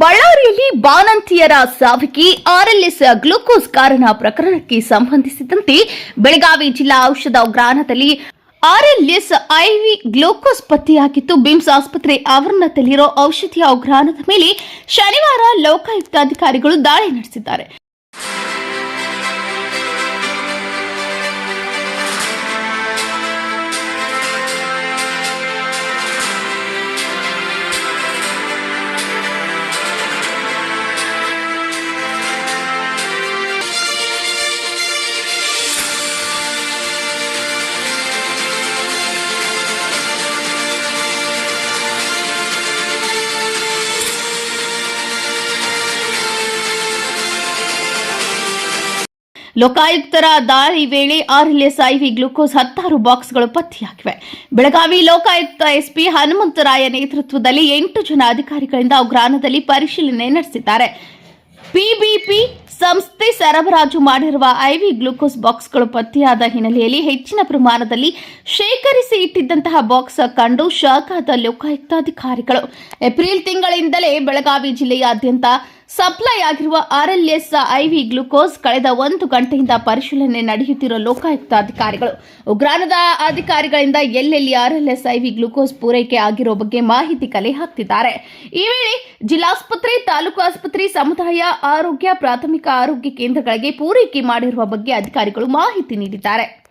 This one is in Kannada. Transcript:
ಬಳ್ಳಾರಿಯಲ್ಲಿ ಬಾಣಂತಿಯರ ಸಾವಿಗೆ ಆರ್ಎಲ್ಎಸ್ ಗ್ಲೂಕೋಸ್ ಕಾರಣ ಪ್ರಕರಣಕ್ಕೆ ಸಂಬಂಧಿಸಿದಂತೆ ಬೆಳಗಾವಿ ಜಿಲ್ಲಾ ಔಷಧ ಉಗ್ರಾಣದಲ್ಲಿ ಆರ್ಎಲ್ಎಸ್ ಐವಿ ಗ್ಲೂಕೋಸ್ ಪತ್ತೆಯಾಗಿದ್ದು, ಬಿಮ್ಸ್ ಆಸ್ಪತ್ರೆ ಆವರಣದಲ್ಲಿರೋ ಔಷಧಿಯ ಉಗ್ರಾಣದ ಮೇಲೆ ಶನಿವಾರ ಲೋಕಾಯುಕ್ತ ಅಧಿಕಾರಿಗಳು ದಾಳಿ ನಡೆಸಿದ್ದಾರೆ. ಲೋಕಾಯುಕ್ತರ ದಾಳಿ ವೇಳೆ ಆರ್ಎಲ್ಎಸ್ ಐವಿ ಗ್ಲುಕೋಸ್ ಹತ್ತಾರು ಬಾಕ್ಸ್ಗಳು ಪತ್ತೆಯಾಗಿವೆ. ಬೆಳಗಾವಿ ಲೋಕಾಯುಕ್ತ ಎಸ್ಪಿ ಹನುಮಂತರಾಯ ನೇತೃತ್ವದಲ್ಲಿ ಎಂಟು ಜನ ಅಧಿಕಾರಿಗಳಿಂದ ಉಗ್ರಾಣದಲ್ಲಿ ಪರಿಶೀಲನೆ ನಡೆಸಿದ್ದಾರೆ. ಪಿಬಿಪಿ ಸಂಸ್ಥೆ ಸರಬರಾಜು ಮಾಡಿರುವ ಐವಿ ಗ್ಲುಕೋಸ್ ಬಾಕ್ಸ್ಗಳು ಪತ್ತೆಯಾದ ಹಿನ್ನೆಲೆಯಲ್ಲಿ ಹೆಚ್ಚಿನ ಪ್ರಮಾಣದಲ್ಲಿ ಶೇಖರಿಸಿ ಇಟ್ಟಿದ್ದಂತಹ ಬಾಕ್ಸ್ ಕಂಡು ಶಾಖಾದ ಲೋಕಾಯುಕ್ತ ಅಧಿಕಾರಿಗಳು ಏಪ್ರಿಲ್ ತಿಂಗಳಿಂದಲೇ ಬೆಳಗಾವಿ ಜಿಲ್ಲೆಯಾದ್ಯಂತ ಸಪ್ಲೈ ಆಗಿರುವ ಆರ್ಎಲ್ಎಸ್ ಐವಿ ಗ್ಲುಕೋಸ್ ಕಳೆದ ಒಂದು ಗಂಟೆಯಿಂದ ಪರಿಶೀಲನೆ ನಡೆಯುತ್ತಿರುವ ಲೋಕಾಯುಕ್ತ ಅಧಿಕಾರಿಗಳು ಉಗ್ರಾಣದ ಅಧಿಕಾರಿಗಳಿಂದ ಎಲ್ಲೆಲ್ಲಿ ಆರ್ಎಲ್ಎಸ್ ಐವಿ ಗ್ಲೂಕೋಸ್ ಪೂರೈಕೆ ಆಗಿರೋ ಬಗ್ಗೆ ಮಾಹಿತಿ ಕಲೆ ಹಾಕ್ತಿದ್ದಾರೆ. ಈ ವೇಳೆ ಜಿಲ್ಲಾಸ್ಪತ್ರೆ, ತಾಲೂಕು ಆಸ್ಪತ್ರೆ, ಸಮುದಾಯ ಆರೋಗ್ಯ, ಪ್ರಾಥಮಿಕ ಆರೋಗ್ಯ ಕೇಂದ್ರಗಳಿಗೆ ಪೂರೈಕೆ ಮಾಡಿರುವ ಬಗ್ಗೆ ಅಧಿಕಾರಿಗಳು ಮಾಹಿತಿ ನೀಡಿದ್ದಾರೆ.